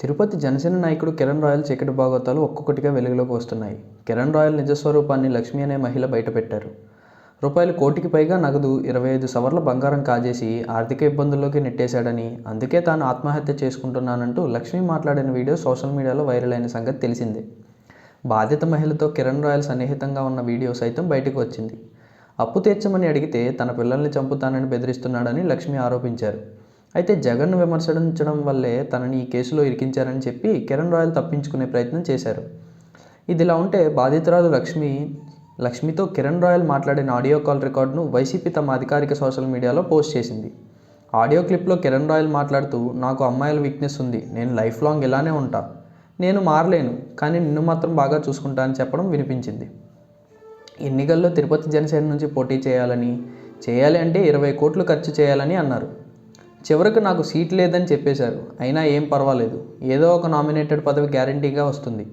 తిరుపతి జనసేన నాయకుడు కిరణ్ రాయల్ చీకటి భాగోతాలు ఒక్కొక్కటిగా వెలుగులోకి వస్తున్నాయి. కిరణ్ రాయల్ నిజస్వరూపాన్ని లక్ష్మి అనే మహిళ బయటపెట్టారు రూపాయలు కోటికి పైగా నగదు ఇరవై ఐదు సవర్ల బంగారం కాజేసి ఆర్థిక ఇబ్బందుల్లోకి నెట్టేశాడని అందుకే తాను ఆత్మహత్య చేసుకుంటున్నానంటూ లక్ష్మి మాట్లాడిన వీడియో సోషల్ మీడియాలో వైరల్ అయిన సంగతి తెలిసిందే. బాధిత మహిళతో కిరణ్ రాయల్ సన్నిహితంగా ఉన్న వీడియో సైతం బయటకు వచ్చింది. అప్పు తీర్చమని అడిగితే తన పిల్లల్ని చంపుతానని బెదిరిస్తున్నాడని లక్ష్మి ఆరోపించారు. అయితే జగన్ను విమర్శించడం వల్లే తనని ఈ కేసులో ఇరికించారని చెప్పి కిరణ్ రాయల్ తప్పించుకునే ప్రయత్నం చేశారు. ఇదిలా ఉంటే బాధితురాలు లక్ష్మి లక్ష్మితో కిరణ్ రాయల్ మాట్లాడిన ఆడియో కాల్ రికార్డును వైసీపీ తమ అధికారిక సోషల్ మీడియాలో పోస్ట్ చేసింది. ఆడియో క్లిప్లో కిరణ్ రాయల్ మాట్లాడుతూ నాకు అమ్మాయిల వీక్నెస్ ఉంది నేను లైఫ్ లాంగ్ ఇలానే ఉంటా. నేను మారలేను కానీ నిన్ను మాత్రం బాగా చూసుకుంటా అని చెప్పడం వినిపించింది. ఎన్నికల్లో తిరుపతి జనసేన నుంచి పోటీ చేయాలని చేయాలి అంటే ఇరవై కోట్లు ఖర్చు చేయాలని అన్నారు. చివరికి నాకు సీట్ లేదని చెప్పేశారు. అయినా ఏం పర్వాలేదు. ఏదో ఒక నామినేటెడ్ పదవి గ్యారంటీగా వస్తుంది.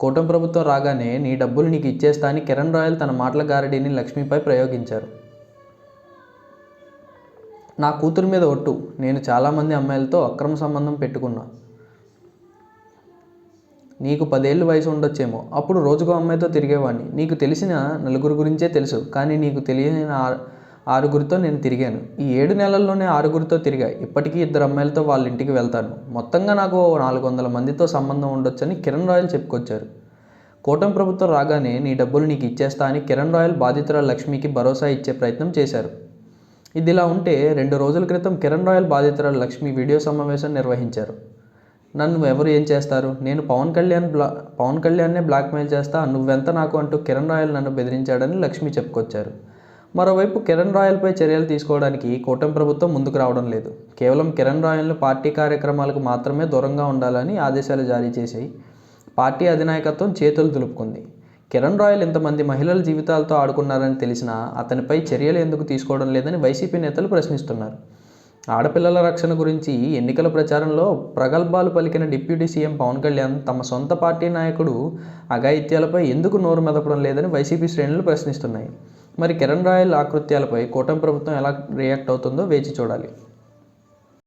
కూటమి ప్రభుత్వం రాగానే నీ డబ్బులు నీకు ఇచ్చేస్తా అని కిరణ్ రాయల్ తన మాటల గారడీని లక్ష్మిపై ప్రయోగించారు. నా కూతురు మీద ఒట్టు. నేను చాలామంది అమ్మాయిలతో అక్రమ సంబంధం పెట్టుకున్నా. నీకు పదేళ్ళు వయసు ఉండొచ్చేమో. అప్పుడు రోజుకో అమ్మాయితో తిరిగేవాడిని నీకు తెలిసిన నలుగురు గురించే తెలుసు. కానీ నీకు తెలియని ఆరుగురితో నేను తిరిగాను. ఈ ఏడు నెలల్లోనే ఆరుగురితో తిరిగా. ఇప్పటికీ ఇద్దరు అమ్మాయిలతో వాళ్ళ ఇంటికి వెళ్తాను. మొత్తంగా నాకు ఓ నాలుగు వందల మందితో సంబంధం ఉండొచ్చని కిరణ్ రాయల్ చెప్పుకొచ్చారు. కూటమి ప్రభుత్వం రాగానే నీ డబ్బులు నీకు ఇచ్చేస్తా అని కిరణ్ రాయల్ బాధితురాలు లక్ష్మికి భరోసా ఇచ్చే ప్రయత్నం చేశారు. ఇదిలా ఉంటే రెండు రోజుల క్రితం కిరణ్ రాయల్ బాధితురాలు లక్ష్మి వీడియో సమావేశం నిర్వహించారు. నన్ను ఎవరు ఏం చేస్తారు? నేను పవన్ కళ్యాణ్ బ్లా పవన్ కళ్యాణ్నే బ్లాక్మెయిల్ చేస్తా నువ్వెంత నాకు అంటూ కిరణ్ రాయల్ నన్ను బెదిరించాడని లక్ష్మి చెప్పుకొచ్చారు. మరోవైపు కిరణ్ రాయల్పై చర్యలు తీసుకోవడానికి కూటమి ప్రభుత్వం ముందుకు రావడం లేదు. కేవలం కిరణ్ రాయల్ను పార్టీ కార్యక్రమాలకు మాత్రమే దూరంగా ఉండాలని ఆదేశాలు జారీ చేసి పార్టీ అధినాయకత్వం చేతులు దులుపుకుంది. కిరణ్ రాయల్ ఇంతమంది మహిళల జీవితాలతో ఆడుకున్నారని తెలిసినా అతనిపై చర్యలు ఎందుకు తీసుకోవడం లేదని వైసీపీ నేతలు ప్రశ్నిస్తున్నారు. ఆడపిల్లల రక్షణ గురించి ఎన్నికల ప్రచారంలో ప్రగల్భాలు పలికిన డిప్యూటీ సీఎం పవన్ కళ్యాణ్ తమ సొంత పార్టీ నాయకుడు అఘాయిత్యాలపై ఎందుకు నోరు మెదపడం లేదని వైసీపీ శ్రేణులు ప్రశ్నిస్తున్నాయి. మరి కిరణ్ రాయల్ ఆకృత్యాలపై కూటమి ప్రభుత్వం ఎలా రియాక్ట్ అవుతుందో వేచి చూడాలి.